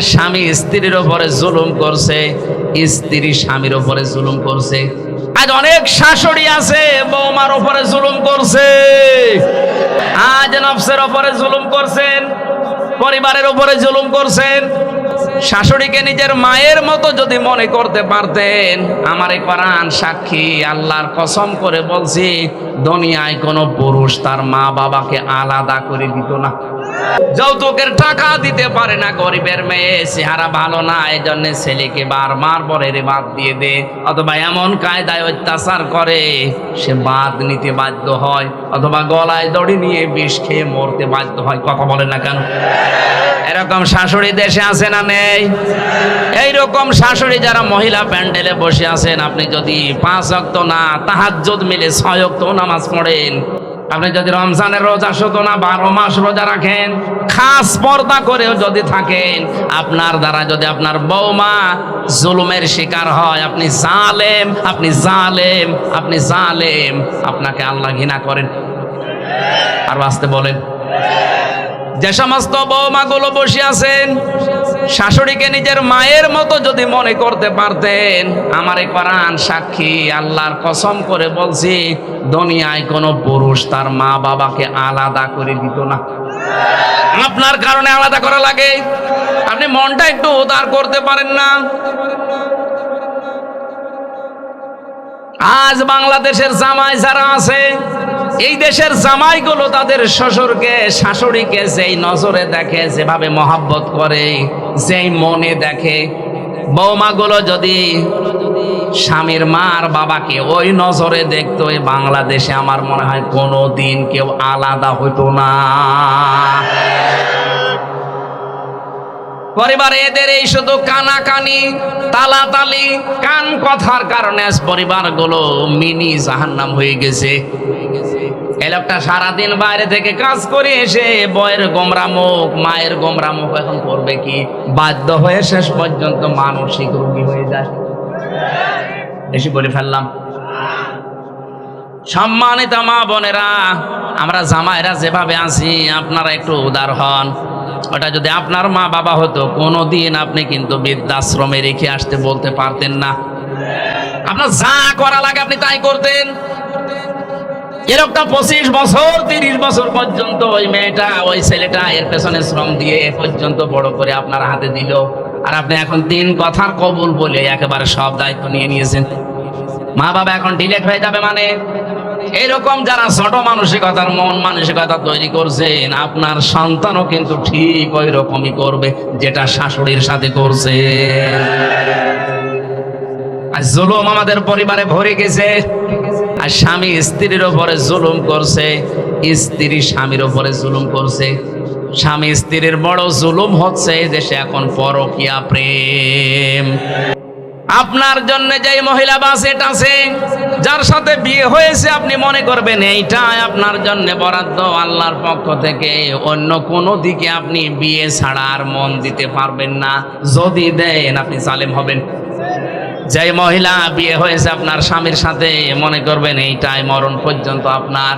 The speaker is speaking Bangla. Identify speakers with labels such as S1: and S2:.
S1: আর স্বামী স্ত্রীর ওপরে জুলুম করছে, স্ত্রী স্বামীর ওপরে জুলুম করছে। আজ অনেক শাশুড়ি আছে, বৌমার ওপরে জুলুম করছে। আজ নফসের ওপরে জুলুম করছেন, পরিবারের উপরে জুলুম করছেন। শাশুড়িকে নিজের মায়ের মতো যদি মনে করতে পারতেন, আমার এই কোরআন সাক্ষী, আল্লাহর কসম করে বলছি, দুনিয়ায় কোনো পুরুষ তার মা বাবাকে আলাদা করে দিত না। যৌতুকের টাকা দিতে পারে না গরিবের মেয়ে, চেহারা ভালো না এই জন্য ছেলেকে বারবার পরে রে বাদ দিয়ে দে। অথবা এমন কায়দায় অত্যাচার করে, সে বাদ নিতে বাধ্য হয়, অথবা গলায় দড়ি নিয়ে বিষ খেয়ে মরতে বাধ্য হয়। কথা বলে না কেন? এরকম শাশুড়ি দেশে আছে না নেই? এইরকম শাশুড়ি যারা মহিলা প্যান্ডেলে বসে আছেন, আপনি যদি পাঁচ অক্ত না, তাহাজ্জুদ মিলে ছয় অক্ত নামাজ পড়েন আপনি যদি রমজানের রোজা শুধু না বারো মাস রোজা রাখেন, খাস পর্দা করেও যদি থাকেন, আপনার দ্বারা যদি আপনার বৌমা জুলুমের শিকার হয়, আপনি জালেম আপনি জালেম আপনি জালেম, আপনাকে আল্লাহ ঘৃণা করেন। আর আসতে বলেন। যে সমস্ত বৌমাগুলো বসে আছেন শাশুড়িকে নিজের মায়ের মতো যদি মনে করতে পারতেন, আমার কোরআন সাক্ষী, আল্লাহর কসম করে বলছি, দুনিয়ায় কোনো পুরুষ তার মা বাবাকে আলাদা করে দিত না। আপনার কারণে আলাদা করা লাগে। আপনি মনটা একটু উদার করতে পারেন না। আজ বাংলাদেশের জামাই যারা আছে এই দেশের জামাইগুলো তাদের শ্বশুরকে, শাশুড়িকে যেই নজরে দেখে, যেভাবে মহাব্বত করে, যেই মনে দেখে, বৌমাগুলো যদি স্বামীর মা মার বাবাকে ওই নজরে দেখতো এই বাংলাদেশে আমার মনে হয় কোনো দিন কেউ আলাদা হতো না। পরিবারে এদের এই শুধু কানাকানি, তালাতালি, কান কথার কারণে পরিবারগুলো মিনি জাহান্নাম হয়ে গেছে। লোকটা সারাদিন বাইরে থেকে কাজ করে এসে বয়ের গোমরা মুখ, মায়ের গোমরা মুখ এখন করবে কি? বাধ্য হয়ে শেষ পর্যন্ত মানসিক রোগী হয়ে যায়। বেশি বলে ফেললাম। সম্মানিত মা বোনেরা, আমরা জামাইরা যেভাবে আছি, আপনারা একটু উদার হন। ওটা যদি আপনার মা বাবা হতো কোনো দিন আপনি কিন্তু বৃদ্ধাশ্রমে রেখে আসতে বলতে পারতেন না। আপনার যা করা লাগে আপনি তাই করতেন। এরকম পঁচিশ বছর, তিরিশ বছর পর্যন্ত ওই মেয়েটা, ওই ছেলেটা এর পেছনে শ্রম দিয়ে এ পর্যন্ত বড় করে আপনার হাতে দিল। আর আপনি এখন তিন কথার কবুল বলে একেবারে সব দায়িত্ব নিয়ে নিয়েছেন। মা বাবা এখন ডিলেট হয়ে যাবে মানে? এরকম যারা ছোট মানসিকতার মন মানসিকতা তৈরি করছেন, আপনার সন্তানও কিন্তু ঠিক ওই রকমই করবে যেটা শাশুড়ির সাথে করছে। আর জুলুম আমাদের পরিবারে ভরে গেছে। আর স্বামী স্ত্রীর ওপরে জুলুম করছে, স্ত্রী স্বামীর ওপরে জুলুম করছে। স্বামী স্ত্রীর বড় জুলুম হচ্ছে এই দেশে এখন পরকিয়া প্রেম। আপনার জন্য যেই মহিলা বাসেট আছে, যার সাথে বিয়ে হয়েছে, আপনি মনে করবেন এইটাই আপনার জন্য বরাদ্দ। আল্লাহর পক্ষ থেকে অন্য কোনো দিকে আপনি বিয়ে ছাড়া আর মন দিতে পারবেন না। যদি দেন আপনি জালেম হবেন। যে মহিলা বিয়ে হয়েছে আপনার স্বামীর সাথে মনে করবেন এইটাই মরণ পর্যন্ত আপনার।